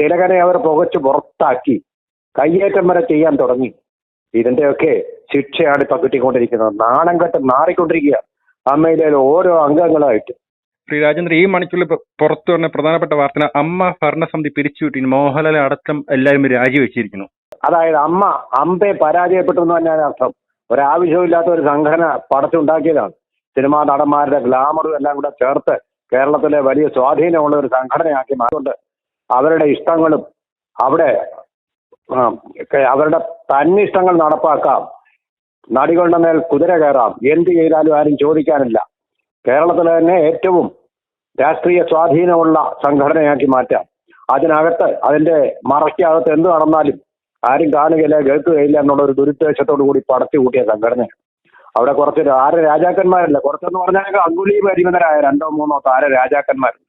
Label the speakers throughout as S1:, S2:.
S1: തിലകനെ അവർ പുകച്ചു പുറത്താക്കി. കയ്യേറ്റം വരെ ചെയ്യാൻ തുടങ്ങി. ഇതിന്റെയൊക്കെ ശിക്ഷയാണ് ഇപ്പൊ കിട്ടിക്കൊണ്ടിരിക്കുന്നത്. നാണം കെട്ട് മാറിക്കൊണ്ടിരിക്കുക അമ്മയിലെ ഓരോ അംഗങ്ങളായിട്ട്.
S2: ശ്രീ രാജേന്ദ്ര ഈ മണിക്കുള്ളിൽ പുറത്തു വന്ന പ്രധാനപ്പെട്ട വാർത്ത അമ്മ ഭരണസമിതി പിരിച്ചുവിട്ടി മോഹൻലാൽ അടക്കം എല്ലാവരും രാജിവെച്ചിരിക്കുന്നു.
S1: അതായത് അമ്മ അമ്പെ പരാജയപ്പെട്ടു എന്ന് തന്നെയാണ് അർത്ഥം. ഒരാവശ്യമില്ലാത്ത ഒരു സംഘടന പടച്ചുണ്ടാക്കിയതാണ്. സിനിമാ നടന്മാരുടെ ഗ്ലാമറും എല്ലാം കൂടെ ചേർത്ത് കേരളത്തിലെ വലിയ സ്വാധീനമുള്ള ഒരു സംഘടനയാക്കി മാറ്റുകൊണ്ട് അവരുടെ ഇഷ്ടങ്ങളും അവിടെ അവരുടെ തന്നിഷ്ടങ്ങൾ നടപ്പാക്കാം. നടികളുടെ മേൽ കുതിര കയറാം. എന്ത് ചെയ്താലും ആരും ചോദിക്കാനില്ല. കേരളത്തിലെ തന്നെ ഏറ്റവും രാഷ്ട്രീയ സ്വാധീനമുള്ള സംഘടനയാക്കി മാറ്റാം. അതിനകത്ത് അതിന്റെ മറയ്ക്കകത്ത് എന്ത് നടന്നാലും ആരും കാണുകയില്ല കേൾക്കുകയില്ല എന്നുള്ള ഒരു ദുരുദ്ദേശത്തോടു കൂടി പടച്ചു കൂട്ടിയ സംഘടനയാണ്. അവിടെ കുറച്ച് താര രാജാക്കന്മാരല്ല കുറച്ചെന്ന് പറഞ്ഞാൽ അങ്കുലി പരിമിതരായ രണ്ടോ മൂന്നോ താര രാജാക്കന്മാരുണ്ട്.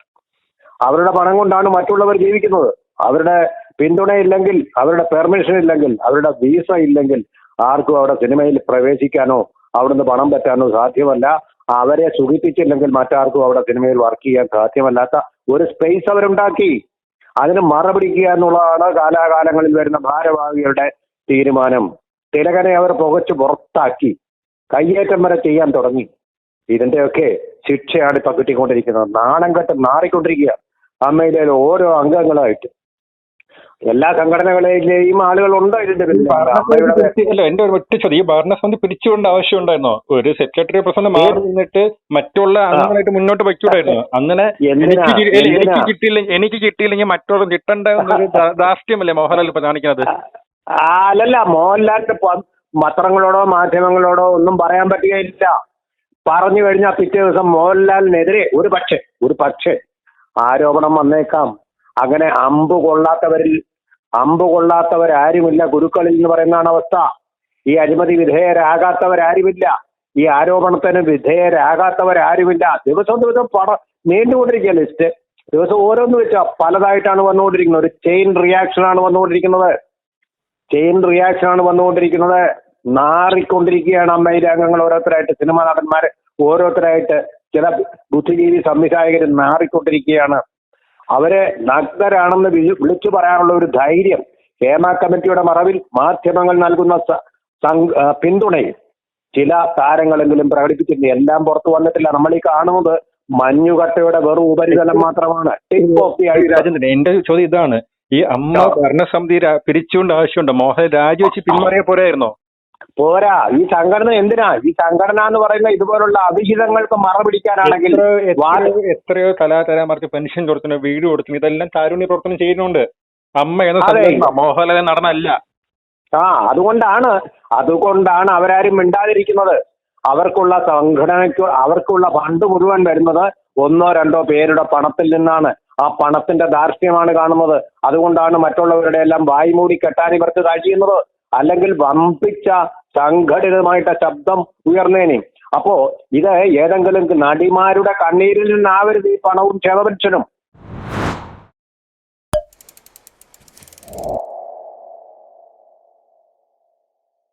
S1: അവരുടെ പണം കൊണ്ടാണ് മറ്റുള്ളവർ ജീവിക്കുന്നത്. അവരുടെ പിന്തുണയില്ലെങ്കിൽ അവരുടെ പെർമിഷൻ ഇല്ലെങ്കിൽ അവരുടെ വീസ ഇല്ലെങ്കിൽ ആർക്കും അവിടെ സിനിമയിൽ പ്രവേശിക്കാനോ അവിടുന്ന് പണം പറ്റാനോ സാധ്യമല്ല. അവരെ സുഖിപ്പിച്ചില്ലെങ്കിൽ മറ്റാർക്കും അവിടെ സിനിമയിൽ വർക്ക് ചെയ്യാൻ സാധ്യമല്ലാത്ത ഒരു സ്പേസ് അവരുണ്ടാക്കി. അതിന് മറപിടിക്കുക എന്നുള്ളതാണ് കാലാകാലങ്ങളിൽ വരുന്ന ഭാരവാഹികളുടെ തീരുമാനം. തിലകനെ അവർ പുകച്ചു പുറത്താക്കി. കയ്യേറ്റം വരെ ചെയ്യാൻ തുടങ്ങി. ഇതിന്റെയൊക്കെ ശിക്ഷയാണ് ഇപ്പൊ കിട്ടിക്കൊണ്ടിരിക്കുന്നത്. നാണം കെട്ട് നാറിക്കൊണ്ടിരിക്കുക അമ്മയിലെ ഓരോ അംഗങ്ങളായിട്ട്. എല്ലാ സംഘടനകളിലെയും ആളുകളുണ്ട് ഇതിന്റെ പിന്നിൽ.
S2: അല്ല എന്റെ ഒരു ഒറ്റ ചോദ്യം. ഈ ഭരണസമിതി പിരിച്ചുകൊണ്ട് ആവശ്യം ഉണ്ടായിരുന്നോ ഒരു സെക്രട്ടറി പ്രസിഡന്റ് മാറി നിന്നിട്ട് മറ്റുള്ള അംഗങ്ങളായിട്ട് മുന്നോട്ട് വയ്ക്കൂടായിരുന്നു? അങ്ങനെ എനിക്ക്? കിട്ടിയില്ല എനിക്ക് കിട്ടിയില്ലെങ്കിൽ മറ്റുള്ള കിട്ടണ്ട എന്നൊരു ധാർഷ്ട്യമല്ലേ മോഹൻലാൽ ഇപ്പൊ കാണിക്കുന്നത്?
S1: അല്ലല്ല മോഹൻലാലിന്റെ പത്രങ്ങളോടോ മാധ്യമങ്ങളോടോ ഒന്നും പറയാൻ പറ്റുകയില്ല. പറഞ്ഞു കഴിഞ്ഞാൽ പിറ്റേ ദിവസം മോഹൻലാലിനെതിരെ ഒരു പക്ഷേ ഒരു പക്ഷേ ആരോപണം വന്നേക്കാം. അങ്ങനെ അമ്പ് കൊള്ളാത്തവരിൽ അമ്പ് കൊള്ളാത്തവരാരുമില്ല ഗുരുക്കളിൽ എന്ന് പറയുന്നതാണ് അവസ്ഥ. ഈ അഴിമതി വിധേയരാകാത്തവരാരുമില്ല. ഈ ആരോപണത്തിന് വിധേയരാകാത്തവരാരുമില്ല. ദിവസം ദിവസം പട നീണ്ടുകൊണ്ടിരിക്കുക ലിസ്റ്റ്. ദിവസം ഓരോന്ന് വെച്ചാൽ പലതായിട്ടാണ് വന്നുകൊണ്ടിരിക്കുന്നത്. ഒരു ചെയിൻ റിയാക്ഷൻ ആണ് വന്നുകൊണ്ടിരിക്കുന്നത്. ചെയിൻ റിയാക്ഷൻ ആണ് വന്നുകൊണ്ടിരിക്കുന്നത്. നാറിക്കൊണ്ടിരിക്കുകയാണ് അമ്മയിലെ അംഗങ്ങൾ ഓരോരുത്തരായിട്ട് സിനിമാ നടന്മാർ ഓരോരുത്തരായിട്ട്. ചില ബുദ്ധിജീവി സംവിധായകർ നാറിക്കൊണ്ടിരിക്കുകയാണ് അവരെ നഗ്നരാണെന്ന് വിളി- വിളിച്ചു പറയാനുള്ള ഒരു ധൈര്യം ഹേമ കമ്മിറ്റിയുടെ മറവിൽ മാധ്യമങ്ങൾ നൽകുന്ന പിന്തുണയിൽ ചില താരങ്ങളെങ്കിലും പ്രകടിപ്പിച്ചിട്ടുണ്ട്. എല്ലാം പുറത്തു വന്നിട്ടില്ല. നമ്മൾ ഈ കാണുന്നത് മഞ്ഞുകട്ടയുടെ വെറും ഉപരിതലം മാത്രമാണ്.
S2: എന്റെ ചോദ്യം ഇതാണ്. ഈ അമ്മ. ഭരണസമിതി പിരിച്ചുകൊണ്ട് ആവശ്യമുണ്ടോ? മോഹൻ രാജിവെച്ച് പിന്മാറിയ പോരായിരുന്നോ?
S1: പോരാ. ഈ സംഘടന എന്തിനാ? ഈ സംഘടന എന്ന് പറയുന്ന ഇതുപോലുള്ള അവിഹിതങ്ങൾക്ക് മറപിടിക്കാനാണെങ്കിൽ
S2: എത്രയോ-
S1: വാ-
S2: എത്രയോ കലാകാരന്മാർക്ക് പെൻഷൻ കൊടുക്കുന്നു വീട് കൊടുക്കുന്നു ഇതെല്ലാം കാരുണ്യ പ്രവർത്തനം ചെയ്യുന്നുണ്ട്. അമ്മ എന്ന മോഹൻലാൽ നടനല്ല.
S1: ആ അതുകൊണ്ടാണ് അതുകൊണ്ടാണ് അവരാരും മിണ്ടാതിരിക്കുന്നത്. അവർക്കുള്ള സംഘടനയ്ക്ക് അവർക്കുള്ള ഫണ്ട് മുഴുവൻ വരുന്നത് ഒന്നോ രണ്ടോ പേരുടെ പണത്തിൽ നിന്നാണ്. ആ പണത്തിന്റെ ധാർഷ്ട്യമാണ് കാണുന്നത്. അതുകൊണ്ടാണ് മറ്റുള്ളവരുടെ എല്ലാം വായ്മൂടി കെട്ടാൻ ഇവർക്ക് കഴിയുന്നത്. അല്ലെങ്കിൽ വമ്പിച്ച സംഘടിതമായിട്ട് ശബ്ദം ഉയർന്നേനെ. അപ്പോ ഇത് ഏതെങ്കിലും നടിമാരുടെ കണ്ണീരിൽ നിന്നാവരുത് ഈ പണവും ക്ഷേമപെൻഷനും